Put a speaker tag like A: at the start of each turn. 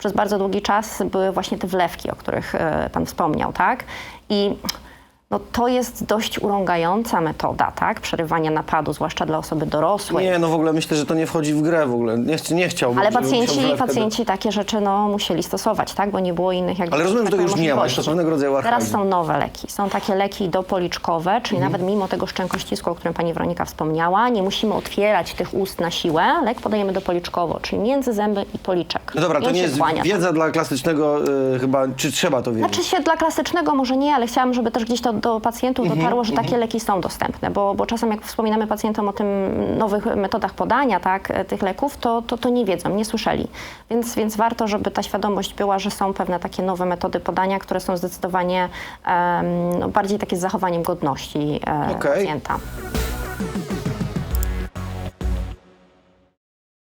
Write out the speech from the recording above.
A: przez bardzo długi czas były właśnie te wlewki, o których e, pan wspomniał, tak? I no, to jest dość urągająca metoda, tak? Przerywania napadu, zwłaszcza dla osoby dorosłej.
B: Nie, no w ogóle myślę, że to nie wchodzi w grę w ogóle. Nie, chci- nie chciałbym.
A: Ale pacjenci, pacjenci takie rzeczy no, musieli stosować, tak? Bo nie było innych jakby
B: Ale rozumiem, że
A: tak
B: tego już nie ma, jest to pewnego rodzaju
A: Teraz
B: archaizm.
A: są nowe leki. Są takie leki dopoliczkowe, czyli
B: Mhm.
A: nawet mimo tego szczękościsku, o którym pani Weronika wspomniała, nie musimy otwierać tych ust na siłę. Lek podajemy dopoliczkowo, czyli między zęby i policzek.
B: No dobra,
A: I
B: to nie jest
A: kłania.
B: wiedza dla klasycznego y, chyba, czy trzeba to wiedzieć?
A: Znaczy się dla klasycznego może nie, ale chciałam, żeby też gdzieś to do pacjentów
B: Mhm,
A: dotarło, że takie leki są dostępne, bo, bo czasem jak wspominamy pacjentom o tym nowych metodach podania tak, e, tych leków, to, to, to nie wiedzą, nie słyszeli. Więc, więc warto, żeby ta świadomość była, że są pewne takie nowe metody podania, które są zdecydowanie no, bardziej takie z zachowaniem godności e,
B: Okej.
A: pacjenta.